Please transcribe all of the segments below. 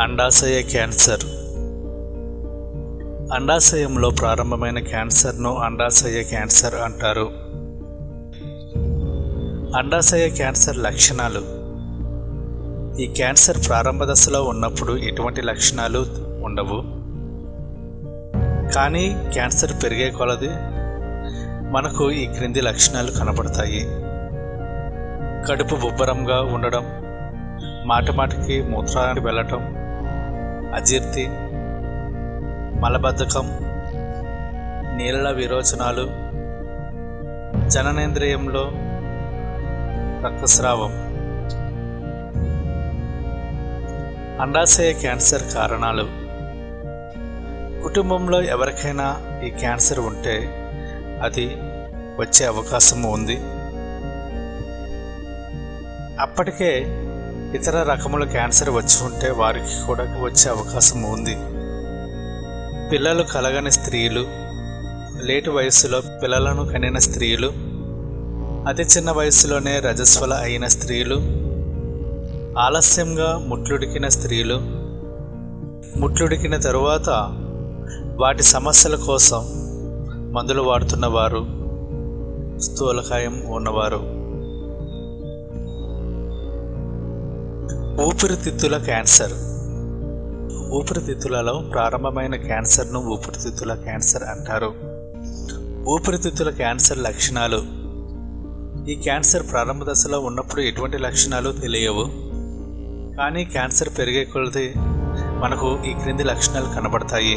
అండాశయ క్యాన్సర్. అండాశయంలో ప్రారంభమైన క్యాన్సర్ను అండాశయ క్యాన్సర్ అంటారు. అండాశయ క్యాన్సర్ లక్షణాలు. ఈ క్యాన్సర్ ప్రారంభ దశలో ఉన్నప్పుడు ఎటువంటి లక్షణాలు ఉండవు. కానీ క్యాన్సర్ పెరిగే కొలది మనకు ఈ క్రింది లక్షణాలు కనబడతాయి కడుపు బుబ్బరంగా ఉండడం మాటమాటికి మూత్రానికి వెళ్ళటం అజీర్తి మలబద్ధకం నీళ్ళ విరోచనాలు జననేంద్రియంలో రక్తస్రావం. అండాశయ క్యాన్సర్ కారణాలు. కుటుంబంలో ఎవరికైనా ఈ క్యాన్సర్ ఉంటే అది వచ్చే అవకాశం ఉంది. అప్పటికే ఇతర రకముల క్యాన్సర్ వచ్చి ఉంటే వారికి కూడా వచ్చే అవకాశం ఉంది. పిల్లలు కలగని స్త్రీలు లేటు వయస్సులో పిల్లలను కనిన స్త్రీలు అతి చిన్న వయసులోనే రజస్వల అయిన స్త్రీలు ఆలస్యంగా ముట్లుడికిన స్త్రీలు ముట్లుడికిన తరువాత వాటి సమస్యల కోసం మందులు వాడుతున్నవారు స్థూలకాయం ఉన్నవారు. ఊపిరితిత్తుల క్యాన్సర్. ఊపిరితిత్తులలో ప్రారంభమైన క్యాన్సర్ను ఊపిరితిత్తుల క్యాన్సర్ అంటారు. ఊపిరితిత్తుల క్యాన్సర్ లక్షణాలు. ఈ క్యాన్సర్ ప్రారంభ దశలో ఉన్నప్పుడు ఎటువంటి లక్షణాలు తెలియవు. కానీ క్యాన్సర్ పెరిగే కొలది మనకు ఈ క్రింది లక్షణాలు కనబడతాయి.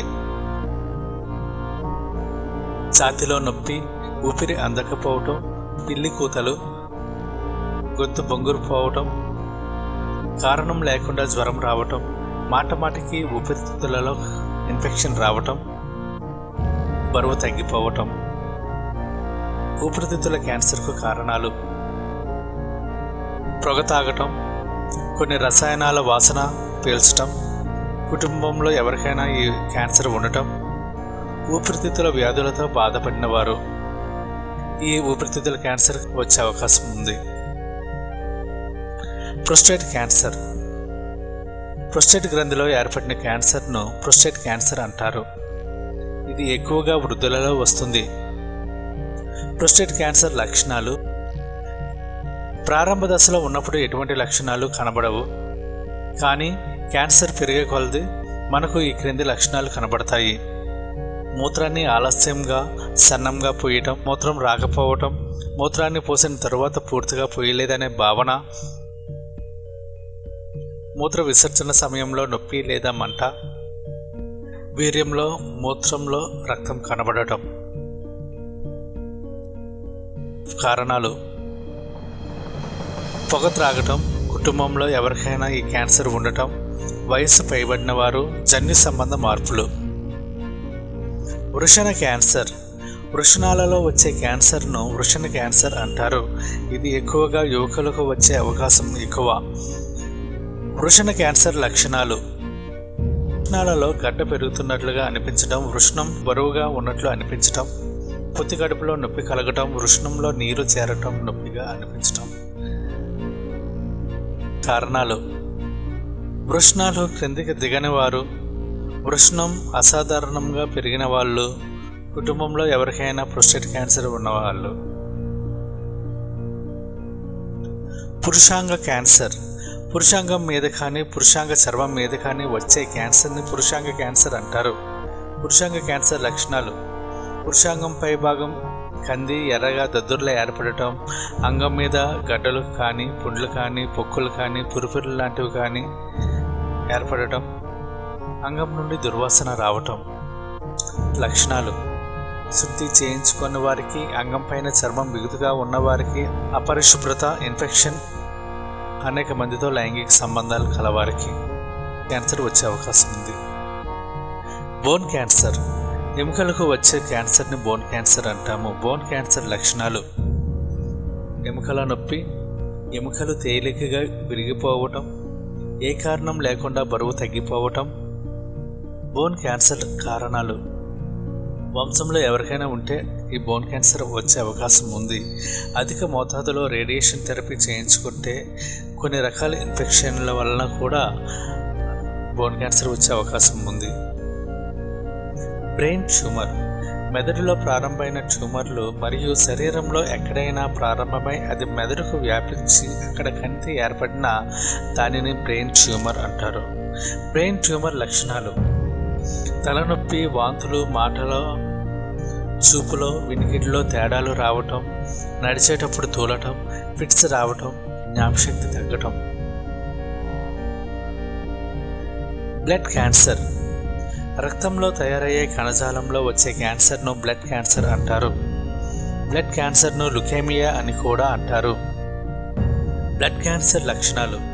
ఛాతిలో నొప్పి ఊపిరి అందకపోవటం పిల్లి కూతలు గొంతు బొంగురు పోవటం కారణం లేకుండా జ్వరం రావటం మాట మాటికి ఊపిరితిత్తులలో ఇన్ఫెక్షన్ రావటం బరువు తగ్గిపోవటం ఊపిరితిత్తుల క్యాన్సర్కు కారణాలు పొగ తాగటం కొన్ని రసాయనాల వాసన పీల్చటం కుటుంబంలో ఎవరికైనా ఈ క్యాన్సర్ ఉండటం ఊపిరితిత్తుల వ్యాధులతో బాధపడిన వారు ఈ ఊపిరితిత్తుల క్యాన్సర్ వచ్చే అవకాశం ఉంది. ప్రొస్టేట్ క్యాన్సర్ ప్రొస్టేట్ గ్రంథిలో ఏర్పడిన క్యాన్సర్ను ప్రొస్టేట్ క్యాన్సర్ అంటారు. ఇది ఎక్కువగా వృద్ధులలో వస్తుంది. ప్రొస్టేట్ క్యాన్సర్ లక్షణాలు. ప్రారంభ దశలో ఉన్నప్పుడు ఎటువంటి లక్షణాలు కనబడవు. కానీ క్యాన్సర్ పెరిగే కొలది మనకు ఈ క్రింది లక్షణాలు కనబడతాయి. మూత్రాన్ని ఆలస్యంగా సన్నంగా పోయటం మూత్రం రాకపోవటం మూత్రాన్ని పోసిన తరువాత పూర్తిగా పోయలేదనే భావన మూత్ర విసర్జన సమయంలో నొప్పి లేదా మంట వీర్యంలో మూత్రంలో రక్తం కనబడటం. కారణాలు. పొగ త్రాగటం కుటుంబంలో ఎవరికైనా ఈ క్యాన్సర్ ఉండటం వయస్సు పైబడిన వారు జన్యు సంబంధ మార్పులు. వృషణ క్యాన్సర్. వృషణాలలో వచ్చే క్యాన్సర్ను వృషణ క్యాన్సర్ అంటారు. ఇది ఎక్కువగా యువకులకు వచ్చే అవకాశం ఎక్కువ. వృషణ క్యాన్సర్ లక్షణాలు. వృషణాలలో గడ్డ పెరుగుతున్నట్లుగా అనిపించడం వృషణం బరువుగా ఉన్నట్లు అనిపించటం పొత్తి కడుపులో నొప్పి కలగటం వృషణంలో నీరు చేరటం నొప్పిగా అనిపించటం. కారణాలు. వృషణాలు క్రిందికి దిగని వారు వృషణం అసాధారణంగా పెరిగిన వాళ్ళు. కుటుంబంలో ఎవరికైనా ప్రొస్టేట్ క్యాన్సర్ ఉన్నవాళ్ళు. పురుషాంగ క్యాన్సర్. పురుషాంగం మీద కానీ పురుషాంగ చర్మం మీద కానీ వచ్చే క్యాన్సర్ని పురుషాంగ క్యాన్సర్ అంటారు. పురుషాంగ క్యాన్సర్ లక్షణాలు. పురుషాంగం పై భాగం కంది ఎర్రగా దద్దుర్లా ఏర్పడటం అంగం మీద గడ్డలు కానీ పుండ్లు కానీ పొక్కులు కానీ పురుపురులు లాంటివి కానీ ఏర్పడటం అంగం నుండి దుర్వాసన రావటం లక్షణాలు. శుద్ధి చేయించుకున్న వారికి అంగం పైన చర్మం బిగుతుగా ఉన్నవారికి అపరిశుభ్రత ఇన్ఫెక్షన్ అనేక మందితో లైంగిక సంబంధాలు కలవారికి క్యాన్సర్ వచ్చే అవకాశం ఉంది. Bone cancer. ఎముకలకు వచ్చే క్యాన్సర్ని బోన్ క్యాన్సర్ అంటాము. బోన్ క్యాన్సర్ లక్షణాలు ఎముకల నొప్పి ఎముకలు తేలికగా విరిగిపోవటం ఏ కారణం లేకుండా బరువు తగ్గిపోవటం బోన్ క్యాన్సర్ కారణాలు. వంశంలో ఎవరికైనా ఉంటే ఈ బోన్ క్యాన్సర్ వచ్చే అవకాశం ఉంది. అధిక మోతాదులో రేడియేషన్ థెరపీ చేయించుకుంటే కొన్ని రకాల ఇన్ఫెక్షన్ల వలన కూడా బోన్ క్యాన్సర్ వచ్చే అవకాశం ఉంది. బ్రెయిన్ ట్యూమర్ మెదడులో ప్రారంభమైన ట్యూమర్లు మరియు శరీరంలో ఎక్కడైనా ప్రారంభమై అది మెదడుకు వ్యాపించి అక్కడ కంటి ఏర్పడిన దానిని బ్రెయిన్ ట్యూమర్ అంటారు. బ్రెయిన్ ట్యూమర్ లక్షణాలు. తలనొప్పి వాంతులు మాటలో చూపులో వినికిడిలో తేడాలు రావటం నడిచేటప్పుడు తూలటం ఫిట్స్ రావటం జ్ఞాపశక్తి తగ్గటం. Blood cancer. రక్తంలో తయారయ్యే కణజాలంలో వచ్చే క్యాన్సర్ను బ్లడ్ క్యాన్సర్ అంటారు. బ్లడ్ క్యాన్సర్ను లుకేమియా అని కూడా అంటారు. బ్లడ్ క్యాన్సర్ లక్షణాలు.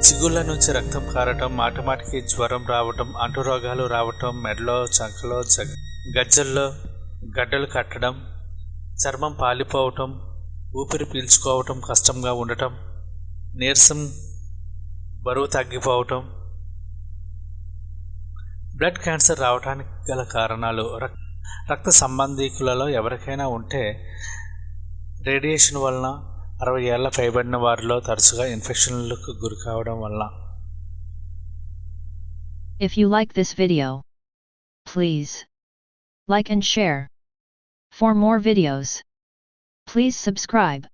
చిగుళ్ళ నుంచి రక్తం కారటం మాటమాటికి జ్వరం రావటం అంటురోగాలు రావటం మెడలో చంకలో గజ్జల్లో గడ్డలు కట్టడం చర్మం పాలిపోవటం ఊపిరి పీల్చుకోవటం కష్టంగా ఉండటం నీరసం బరువు తగ్గిపోవటం బ్లడ్ క్యాన్సర్ రావడానికి గల కారణాలు రక్- రక్త సంబంధీకులలో ఎవరికైనా ఉంటే రేడియేషన్ వలన అరవై ఏళ్ళ పైబడిన వారిలో తరచుగా ఇన్ఫెక్షన్లకు గురి కావడం వలన If you like this video, please like and share. For more videos, please subscribe.